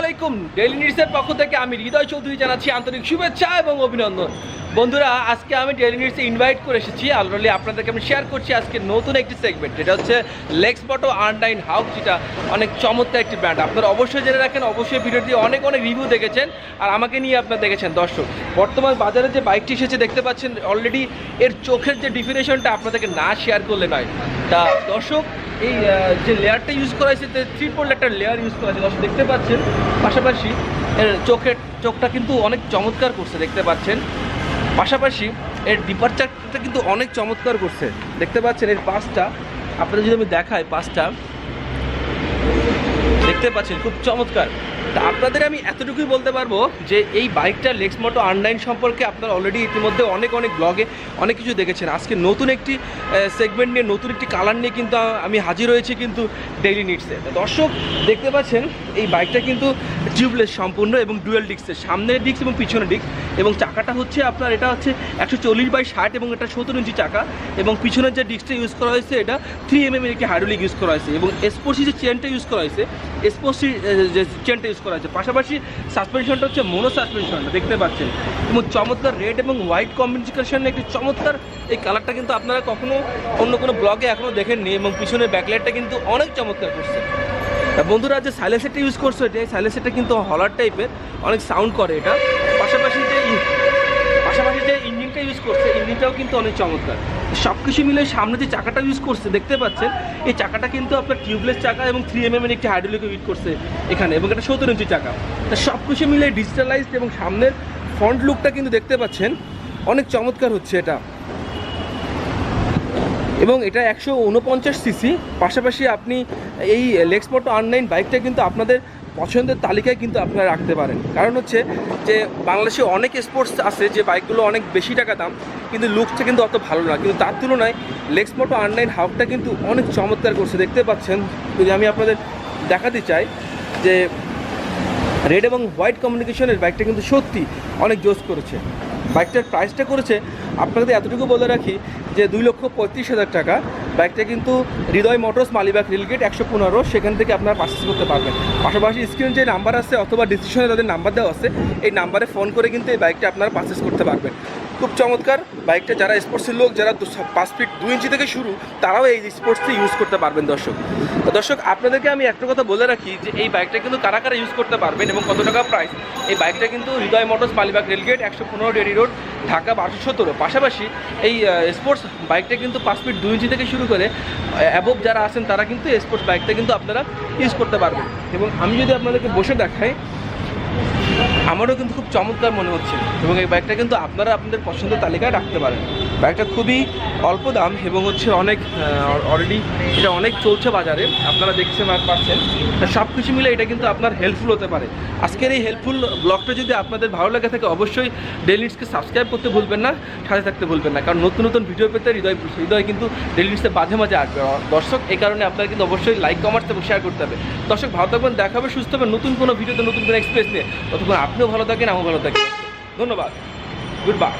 আলাইকুম। ডেইলি নিউজের পক্ষ থেকে আমি হৃদয় চৌধুরী জানাচ্ছি আন্তরিক শুভেচ্ছা এবং অভিনন্দন। বন্ধুরা, আজকে আমি ডেইলি নিউজে ইনভাইট করে এসেছি। অলরেডি আপনাদেরকে আমি শেয়ার করছি আজকে নতুন একটি সেগমেন্ট যেটা হচ্ছে লেক্স বটো আনলাইন হাউস যেটা অনেক চমৎকার একটি ব্র্যান্ড আপনারা অবশ্যই জেনে রাখেন, অবশ্যই ভিডিওটি অনেক অনেক রিভিউ দেখেছেন আর আমাকে নিয়ে আপনারা দেখেছেন। দর্শক, বর্তমান বাজারে যে বাইকটি এসেছে, দেখতে পাচ্ছেন অলরেডি এর চোখের যে ডিফিনেশনটা আপনাদেরকে না শেয়ার করলে নয়। তা দর্শক এই যে লেয়ারটা ইউজ করা হয়েছে থ্রি ফোর একটা লেয়ার ইউজ করা হয়েছে। দেখতে পাচ্ছেন, পাশাপাশি এর চোখের, চোখটা কিন্তু অনেক চমৎকার করছে, দেখতে পাচ্ছেন। পাশাপাশি এর ডিপারচারটা কিন্তু অনেক চমৎকার করছে। দেখতে পাচ্ছেন, এর পাঁচটা আপনাদের যদি আমি দেখাই পাঁচটা দেখতে পাচ্ছেন, খুব চমৎকার। তা আপনাদের আমি এতটুকুই বলতে পারব যে এই বাইকটা লেক্স মোটো আনলাইন সম্পর্কে আপনারা অলরেডি ইতিমধ্যে অনেক অনেক ব্লগে অনেক কিছু দেখেছেন। আজকে নতুন একটি সেগমেন্ট নিয়ে, নতুন একটি কালার নিয়ে কিন্তু আমি হাজির হয়েছি কিন্তু ডেইলি নিডসে দর্শক, দেখতে পাচ্ছেন, এই বাইকটা কিন্তু টিউবলেস সম্পূর্ণ এবং ডুয়েল ডিস্কের সামনের ডিস্ক এবং পিছনের ডিস্ক। এবং চাকাটা হচ্ছে আপনার, এটা হচ্ছে একশো চল্লিশ বাই ষাট এবং এটা সত্তর ইঞ্চি চাকা। এবং পিছনের যে ডিস্কটা ইউজ করা হয়েছে, এটা থ্রি এম এর একটি হাইড্রোলিক ইউজ করা হয়েছে এবং স্পোর্টসি যে চেনটা ইউজ করা হয়েছে স্পোর্টসি যে চেনটা ইউজ করা হয়েছে। পাশাপাশি সাসপেনশনটা হচ্ছে মোনো সাসপেনশনটা দেখতে পাচ্ছেন। এবং চমৎকার রেড এবং হোয়াইট কম্বিনেশন একটি চমৎকার এই কালারটা কিন্তু আপনারা কখনো অন্য কোনো ব্লগে এখনও দেখেননি এবং পিছনের ব্যাকলাইটটা কিন্তু অনেক চমৎকার করছে। বন্ধুরা যে সাইলেন্সারটা ইউজ করছে, এটা সাইলেন্সারটা কিন্তু হলার টাইপের অনেক সাউন্ড করে এটা। পাশাপাশি যে পাশাপাশি যে ইঞ্জিনটা ইউজ করছে ইঞ্জিনটাও কিন্তু অনেক চমৎকার। সব কিছু মিলে সামনে যে চাকাটা ইউজ করছে, দেখতে পাচ্ছেন, এই চাকাটা কিন্তু আপনার টিউবলেস চাকা এবং থ্রি এম এর একটি হাইড্রোলিক ইউজ করছে এখানে, এবং এটা সত্তর ইঞ্চি চাকা। তা সব কিছু মিলে ডিজিটালাইজড এবং সামনের ফ্রন্ট লুকটা কিন্তু দেখতে পাচ্ছেন, অনেক চমৎকার হচ্ছে এটা। এবং এটা একশো উনপঞ্চাশ সিসি, পাশাপাশি আপনি এই লেক্সপোর্ট অনলাইন বাইকটা কিন্তু আপনাদের পছন্দের তালিকায় কিন্তু আপনারা রাখতে পারেন। কারণ হচ্ছে যে বাংলাদেশে অনেক স্পোর্টস আছে যে বাইকগুলো অনেক বেশি টাকা দাম, কিন্তু লুকসটা কিন্তু অত ভালো না। কিন্তু তার তুলনায় লেক্সপোর্ট অনলাইন হাউকটা কিন্তু অনেক চমৎকার করছে। দেখতে পাচ্ছেন, যদি আমি আপনাদের দেখাতে চাই যে রেড এবং হোয়াইট কমিউনিকেশনের বাইকটা কিন্তু সত্যি অনেক জোস করেছে। বাইকটার প্রাইসটা করেছে, আপনাদের এতটুকু বলে রাখি যে দুই লক্ষ পঁয়ত্রিশ হাজার টাকা, বাইকটা কিন্তু হৃদয় মোটরস মালিবাগ রেলগেট একশো পনেরো, সেখান থেকে আপনারা পারচেস করতে পারবেন। পাশাপাশি স্ক্রিনে যে নাম্বার আছে অথবা ডিসক্রিপশনে তাদের নাম্বার দেওয়া আছে, এই নাম্বারে ফোন করে কিন্তু এই বাইকটা আপনারা পারচেস করতে পারবেন। খুব চমৎকার। বাইকটা যারা স্পোর্টসের লোক, যারা পাঁচ ফিট দু ইঞ্চি থেকে শুরু, তারাও এই স্পোর্টসটি ইউজ করতে পারবেন দর্শক। তো দর্শক, আপনাদেরকে আমি একটা কথা বলে রাখি যে এই বাইকটা কিন্তু কারা কারা ইউজ করতে পারবেন এবং কত টাকা প্রাইস এই বাইকটা কিন্তু হৃদয় মোটরস মালিবাগ রেলগেট একশো পনেরো ডেরি রোড, ঢাকা বারোশো সতেরো। পাশাপাশি এই স্পোর্টস বাইকটা কিন্তু পাঁচ ফিট দু ইঞ্চি থেকে শুরু করে অ্যাবভ যারা আছেন তারা কিন্তু স্পোর্টস বাইকটা কিন্তু আপনারা ইউজ করতে পারবেন। এবং আমি যদি আপনাদেরকে বসে দেখাই আমারও কিন্তু খুব চমৎকার মনে হচ্ছে। এবং এই বাইকটা কিন্তু আপনারা আপনাদের পছন্দের তালিকায় রাখতে পারেন। বাইকটা খুবই অল্প দাম এবং হচ্ছে অনেক অলরেডি এটা অনেক চলছে বাজারে। আপনারা দেখছেন আর পাচ্ছেন। সব কিছু মিলে এটা কিন্তু আপনার হেল্পফুল হতে পারে। আজকের এই হেল্পফুল ব্লগটা যদি আপনাদের ভালো লাগে থাকে, অবশ্যই ডেলিটসকে সাবস্ক্রাইব করতে ভুলবেন না, সাথে থাকতে ভুলবেন না। কারণ নতুন নতুন ভিডিও পেতে হৃদয় হৃদয় কিন্তু ডেলিটসে মাঝে মাঝে আসবে। দর্শক এই কারণে আপনারা কিন্তু অবশ্যই লাইক কমার্স এবং শেয়ার করতে হবে। দর্শক, ভালো থাকবেন, দেখা হবে, সুস্থ হবে নতুন কোনো ভিডিওতে নতুন কোনো এক্সপ্রেস নিয়ে। ততক্ষণ আপনিও ভালো থাকেন আমিও ভালো থাকেন ধন্যবাদ। Good bye